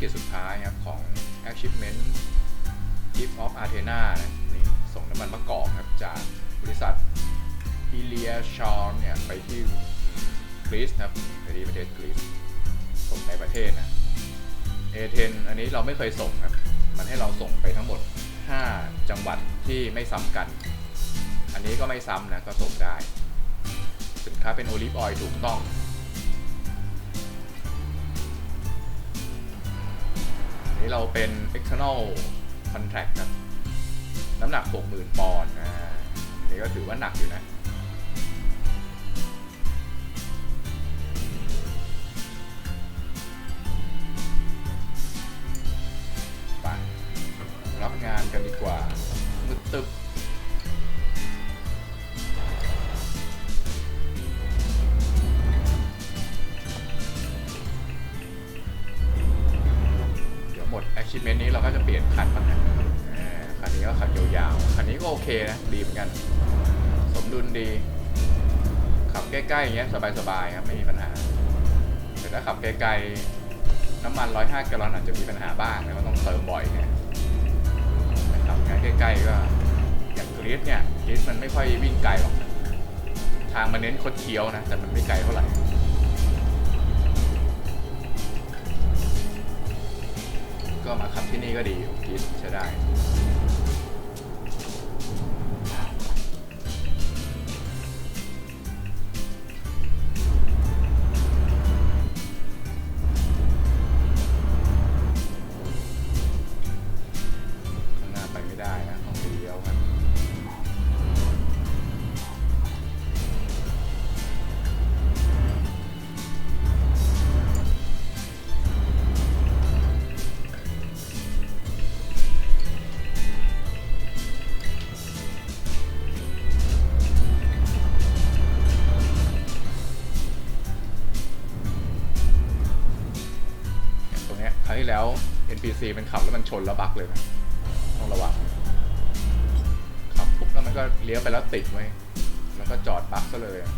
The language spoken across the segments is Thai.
กิจสุดท้ายครับของ Achievement Gift of Athena นะนี่ส่งน้ำมันมะกอกครับจากบริษัทอิเลียชอร์เนี่ยไปที่กรีซครับไปที่ประเทศกรีซส่งในประเทศนะเอเธนอันนี้เราไม่เคยส่งครับ มันให้เราส่งไปทั้งหมด 5 จังหวัดที่ไม่ซ้ำกัน อันนี้ก็ไม่ซ้ำนะก็ส่งได้ สินค้าเป็นโอลิฟออยล์ถูกต้อง นนี้เราเป็น external contract ครับน้ำหนัก 60,000 ปอนด์นะอันนี้ก็ถือว่าหนักอยู่นะ สบายๆครับไม่มีปัญหาแต่ถ้าขับไกลๆน้ำมัน 105 แกลลอนอาจจะมีปัญหาบ้างนะก็ต้องเติมบ่อยนะแต่ขับงานใกล้ๆก็อย่างกรีซเนี่ยกรีซมันไม่ค่อยวิ่งไกลหรอกทางมันเน้นคดเคี้ยวนะ แต่มันไม่ไกลเท่าไหร่ก็มาขับที่นี่ก็ดีอยู่กรีซใช้ได้ ซีมันขับแล้วมันชนแล้วบักเลยนะต้องระวังขับปุ๊บแล้วมันก็เลี้ยวไปแล้วติดไว้แล้วก็จอดบักซะเลยอะ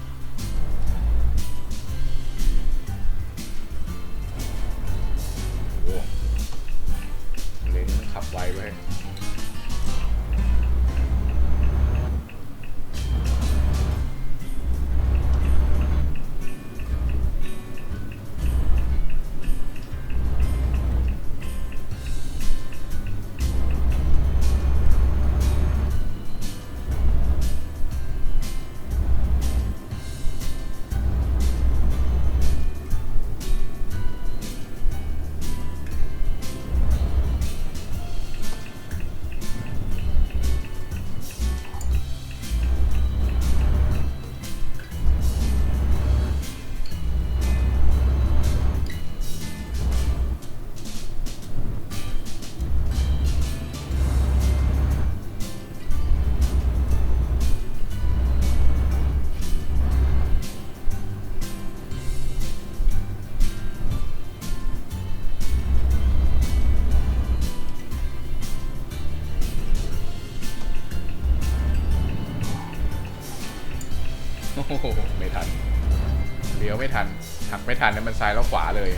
ไม่ทันเนี่ยมันซ้ายแล้วขวาเลย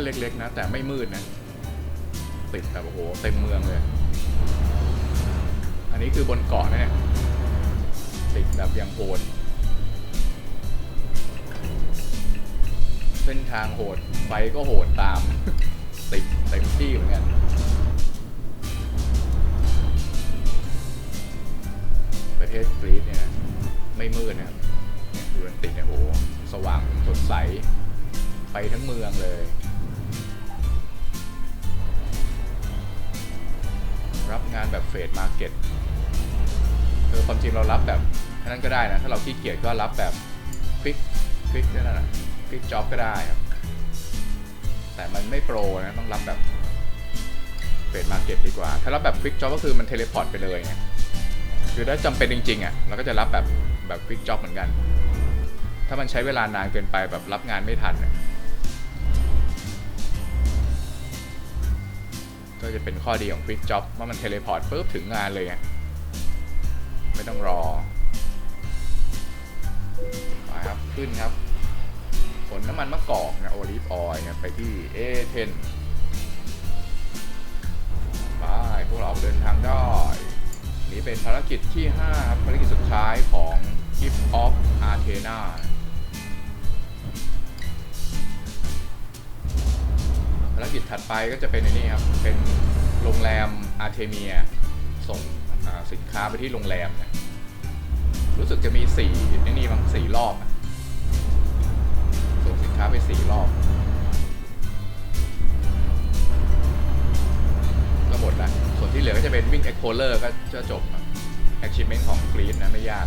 ค่เล็ก ๆ นะ แต่ไม่มืดนะ ติดแบบโอ้โหเต็มเมืองเลย อันนี้คือบนเกาะนะเนี่ยติดแบบยังโหด เส้นทางโหด ไฟก็โหดตาม ติดเต็มที่เหมือนกันประเทศกรีซเนี่ยไม่มืดนะครับเนี่ยดูมันติดเนี่ยโอ้โหสว่างสดใส ไปทั้งเมืองเลย เฟดมาร์เก็ตเออความจริงเรารับแบบนั้นก็ได้นะ ถ้าเราขี้เกียจก็รับแบบคลิกคลิกนั่นนะคลิกจ็อบก็ได้ครับ แต่มันไม่โปรนะต้องรับแบบเฟดมาร์เก็ตดีกว่า ถ้ารับแบบคลิกจ็อบก็คือมันเทเลพอร์ตไปเลยไงคือถ้าจำเป็นจริงๆอะเราก็จะรับแบบแบบควิกจ็อบเหมือนกัน ถ้ามันใช้เวลานานเกินไปแบบรับงานไม่ทันอะ ก็จะเป็นข้อดีของควิกจ็อบว่ามันเทเลพอร์ตปุ๊บถึงงานเลยไงไม่ต้องรอไปครับ ขึ้นครับขนน้ำมันมะกอกนะโอลิฟออยล์เนี่ยไปที่ A10 ไปพวกเราออกเดินทางได้นี่เป็นภารกิจที่ 5 ครับ ภารกิจสุดท้ายของ Gift of Athena กิจถัดไปก็จะเป็นในนี่ครับ เป็นโรงแรมอาร์เทเมีย ส่งสินค้าไปที่โรงแรมนะรู้สึกจะมีสี่ในนี่มั้งสี่รอบอะส่งสินค้าไปสี่รอบ ก็หมดละส่วนที่เหลือก็จะเป็นวิ่ง Explorer ก็จะจบอะ Achievement ของ g r e e d นะไม่ยาก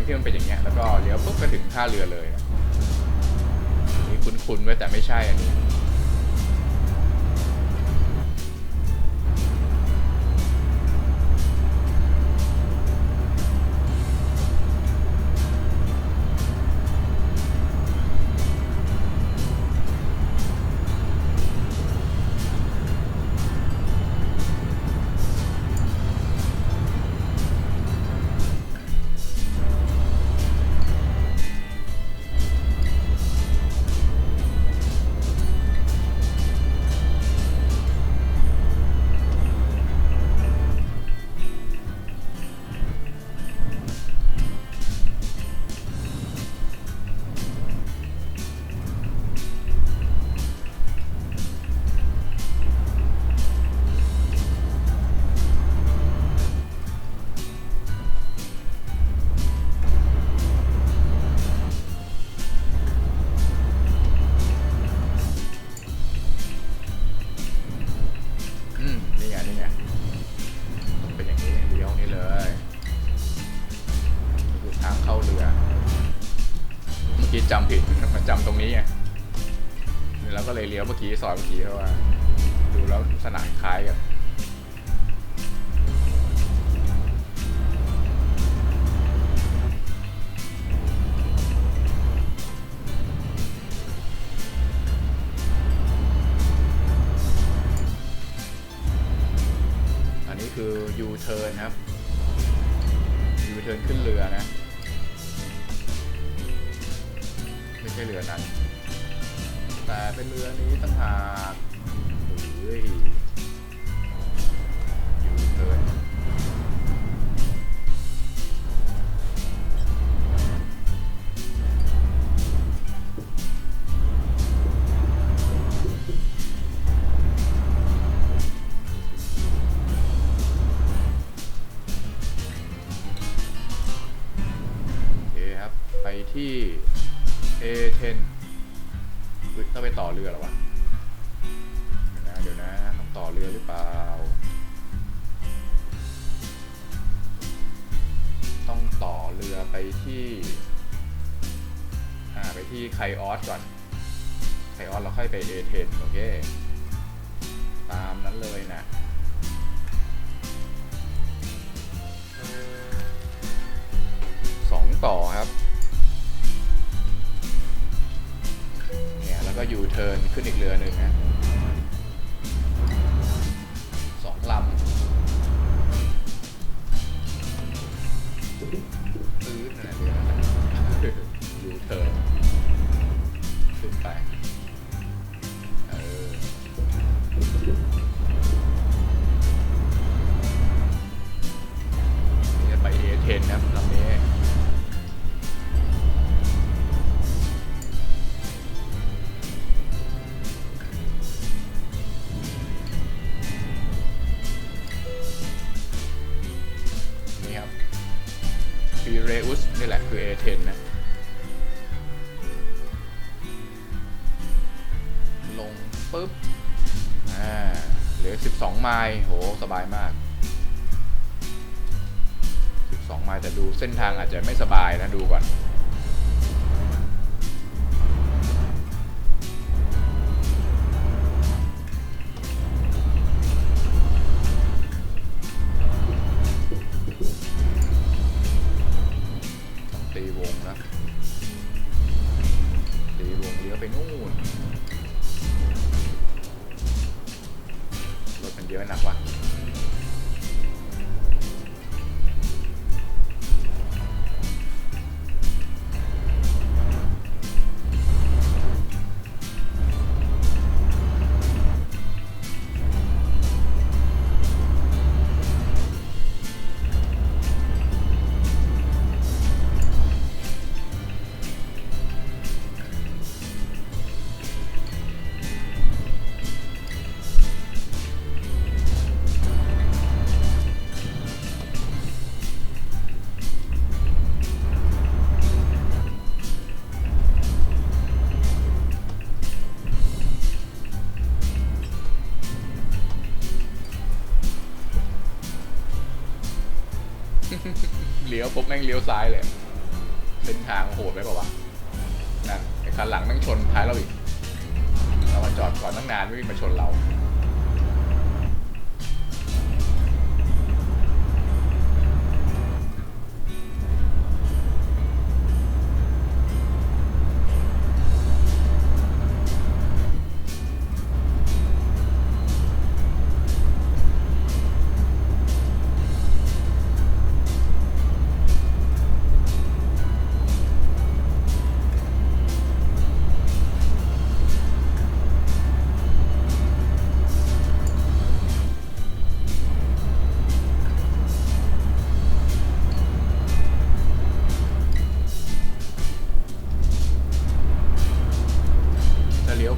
งที่มันเป็นอย่างเงี้ยแล้วก็เลี้ยวปุ๊บก็ถึงท่าเรือเลยนะนี่คุ้นๆไว้แต่ไม่ใช่อันนี้ กี้สอกี้ซอยเมื่อกี้เพราะว่า ดูแล้วสนามคล้ายกันอันนี้คือ U turn ครับ U turn ขึ้นเรือนะ ไม่ใช่เรือนั้น แต่เป็นเรือนี้ตั้งหากเฮ้ย เรือไปที่อ่าไปที่ไคออสก่อนไคออสเราค่อยไป A10 โอเค ตามนั้นเลยนะสองต่อครับเนี่ยแล้วก็ยูเทิร์นขึ้นอีกเรือหนึ่งนะ บายมาก 12 ไมล์แต่ดูเส้นทางอาจจะไม่สบายนะดูก่อนตีวงนะตีวงเลี้ยวไปนู่น รถมันเยอะหนักว่ะ เลี้ยวปุ๊บแม่งเลี้ยวซ้ายเลยเส้นทางโหดไปเปล่าวะนั่นไอ้คันหลังแม่งชนท้ายเราอีกเรามาจอดก่อนตั้งนานไม่มีมาชนเรา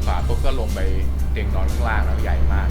ถ้าปุ๊บก็ลงไปเตียงนอนข้างล่างแล้วใหญ่มาก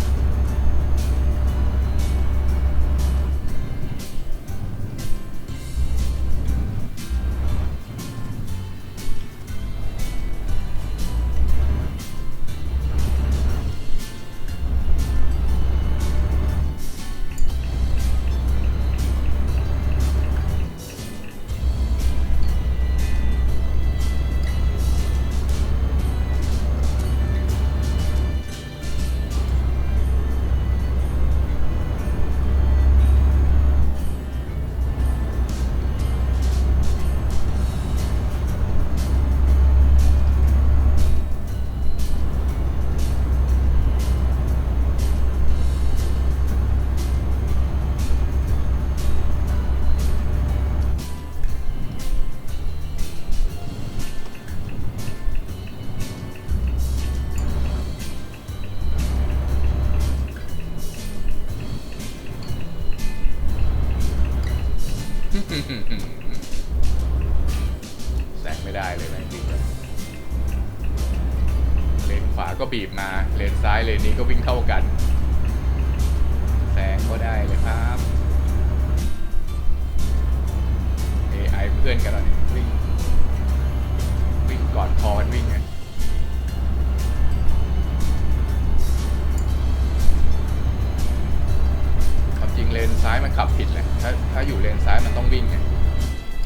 ซ้ายมันขับผิดเลยถ้าถ้าอยู่เลนซ้ายมันต้องวิ่งไง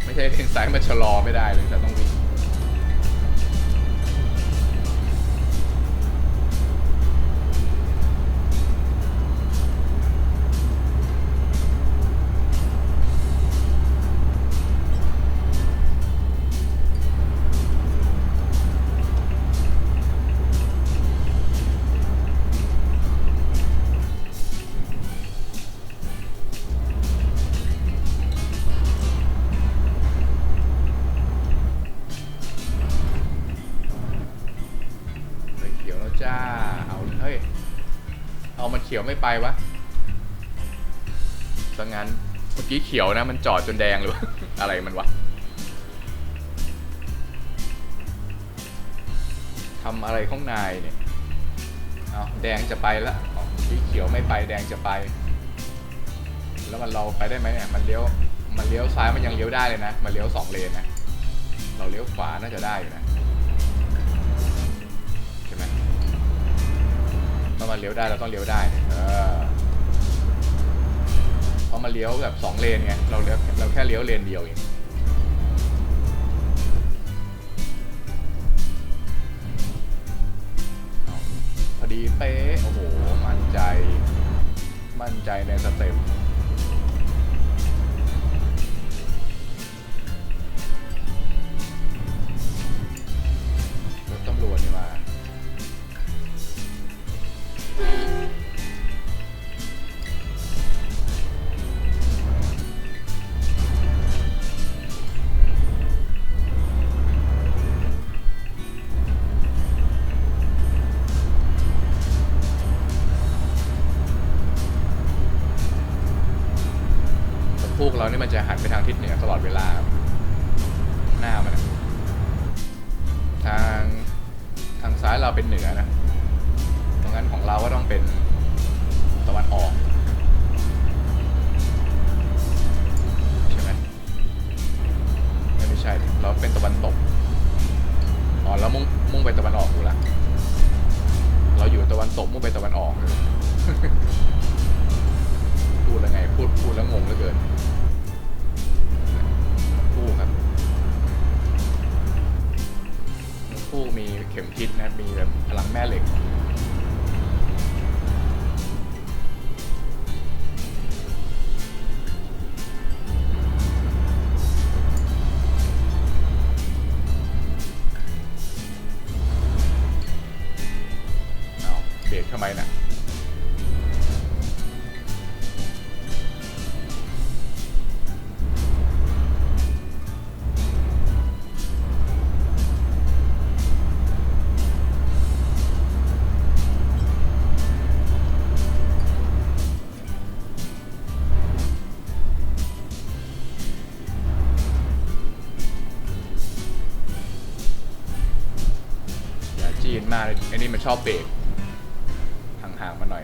ไม่ใช่เลนซ้ายมันชะลอไม่ได้เลยแต่ต้องวิ่ง ยวไม่ไปวะซะงั้นเมื่อกี้เขียวนะ มันจอดจนแดงเลยวะอะไรมันวะทำอะไรข้างในเนี่ยเอาแดงจะไปแล้วเมื่อกี้เขียวไม่ไปแดงจะไป แล้วมันเราไปได้ไหมเนี่ยมันเลี้ยวมันเลี้ยวซ้ายมันยังเลี้ยวได้เลยนะ มันเลี้ยวสองเลนนะ เราเลี้ยวขวาน่าจะได้อยู่นะ ถ้ามันเลี้ยวได้เราต้องเลี้ยวได้เออเพราะมันเลี้ยวแบบสองเลนไงเราเลี้ยวเราแค่เลี้ยวเลนเดียวเองพอดีเป๊ะโอ้โหมั่นใจ มั่นใจในสเต็ป อันมากไอ้นี่มันชอบเบรกห่างๆมาหน่อย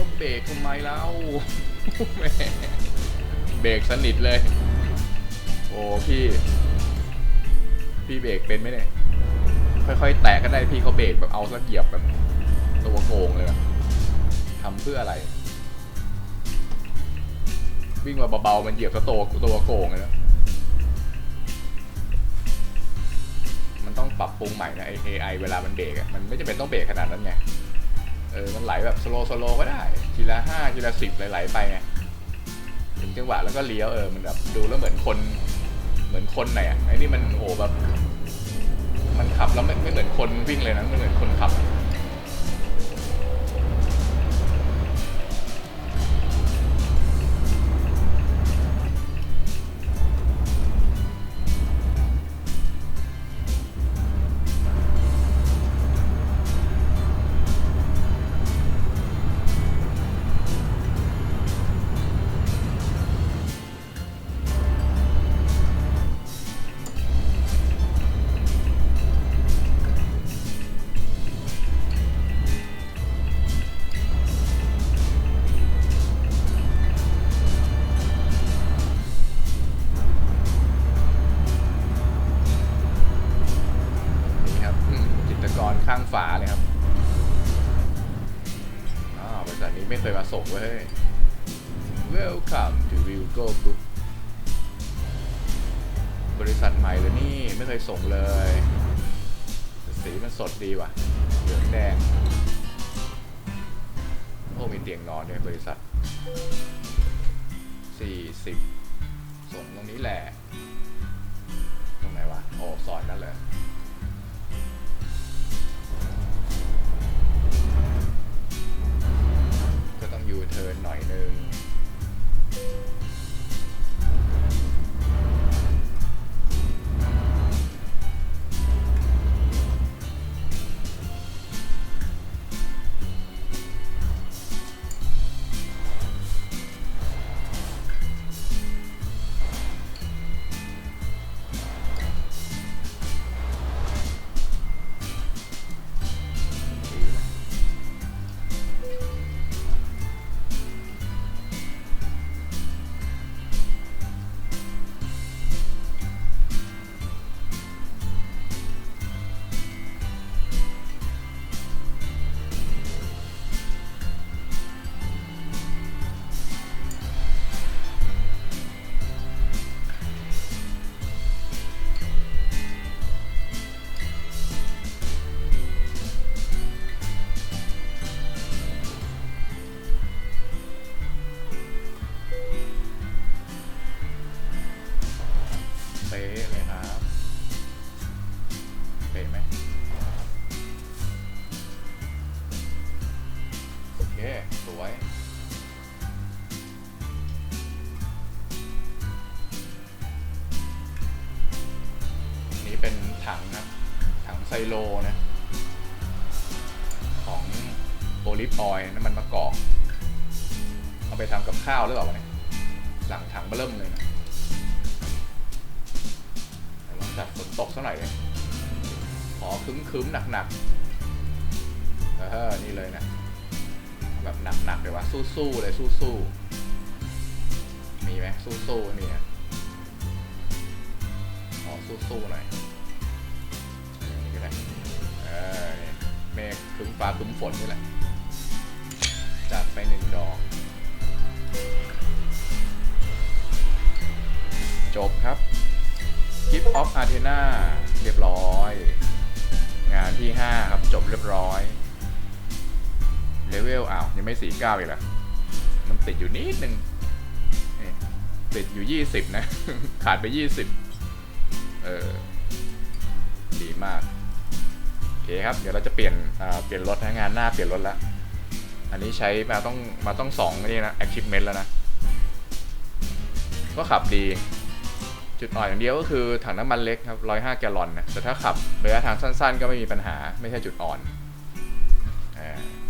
ก็เบรกทำไมแล้วแหมเบรกสนิทเลย โอ้พี่ พี่เบรกเป็นไหมเนี่ย ค่อยๆ แตะก็ได้พี่เขาเบรกแบบเอาสักเหยียบแบบตัวโกงเลยทำเพื่ออะไร วิ่งมาเบาๆมันเหยียบซะตัวตัวโกงเลยนะมันต้องปรับปรุงใหม่นะไอ AI เวลามันเบรกอะมันไม่จำเป็นต้องเบรกขนาดนั้นไง เออมันไหลแบบสโลสโลก็ได้ทีละห้าทีละสิบไหลๆไปไงถึงจังหวะแล้วก็เลี้ยวเออมันแบบดูแล้วเหมือนคนเหมือนคนไหนอะไอ้นี่มันโอ้แบบ มันขับแล้วไม่ไม่เหมือนคนวิ่งเลยนะไม่เหมือนคนขับอะ ส่งเลยสีมันสดดีว่ะ เหลืองแดง โอ้มีเตียงนอนด้วยบริษัท 40 ส่งตรงนี้แหละ ตรงไหนวะ โอ้ซอยนั่นเลยก็ต้องยูเทิร์นหน่อยนึง โลนะ ของโอลิฟออยล์น้ำมันมะกอกเอาไปทำกับข้าวหรือเปล่าเนี่ยหลังถังเบอเริ่มเลยนะลองจัดฝนตกสักหน่อยเลยขอคึ้มคึ้มหนักหนักๆเออนี่เลยนะแบบหนักหนักๆเลยว่าสู้ๆเลยสู้ๆมีไหมสู้ๆนี่นะขอสู้ๆหน่อย เมฆครึ้มฟ้าครึ้มฝนนี่แหละ จัดไปหนึ่งดอก จบครับกิฟต์ออฟอาร์เทนาเรียบร้อย งานที่ 5 ครับจบเรียบร้อยเลเวลอ้าว ยังไม่ 49 อีกเหรอมันติดอยู่นิดนึงติดอยู่ 20 นะ ขาดไป 20 เออ ดีมาก เคครับ เดี๋ยวเราจะเปลี่ยนเปลี่ยนรถนะงานหน้าเปลี่ยนรถแล้วอันนี้ใช้มาต้องมาต้องสองนี่นะ achievement แล้วนะ ก็ขับดี จุดอ่อนอย่างเดียวก็คือถังน้ำมันเล็กครับ105แกลลอนนะ แต่ถ้าขับระยะทางสั้น ๆ ก็ไม่มีปัญหาไม่ใช่จุดอ่อนอ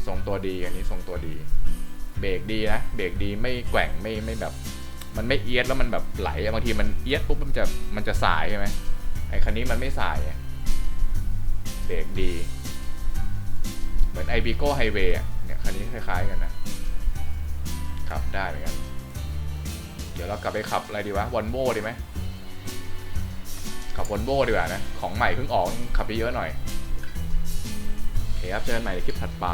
ทรงตัวดีอันนี้ทรงตัวดี เบรกดีนะ เบรกดีไม่แกว่งไม่ไม่แบบ มันไม่เอียดแล้วมันแบบไหลบางทีมันเอียดปุ๊บมันจะมันจะสายใช่ไหมไอ้คันนี้มันไม่สายอะ เบรกดี เหมือนไอบิโก้ไฮเวย์เนี่ยคันนี้คล้ายๆกันนะ ขับได้เหมือนกัน เดี๋ยวเรากลับไปขับอะไรดีวะวอนโบ่ดีไหมขับวอนโบ่ดีกว่านะ ของใหม่เพิ่งออกขับไปเยอะหน่อย โอเคครับเจอกันใหม่ในคลิปถัดไป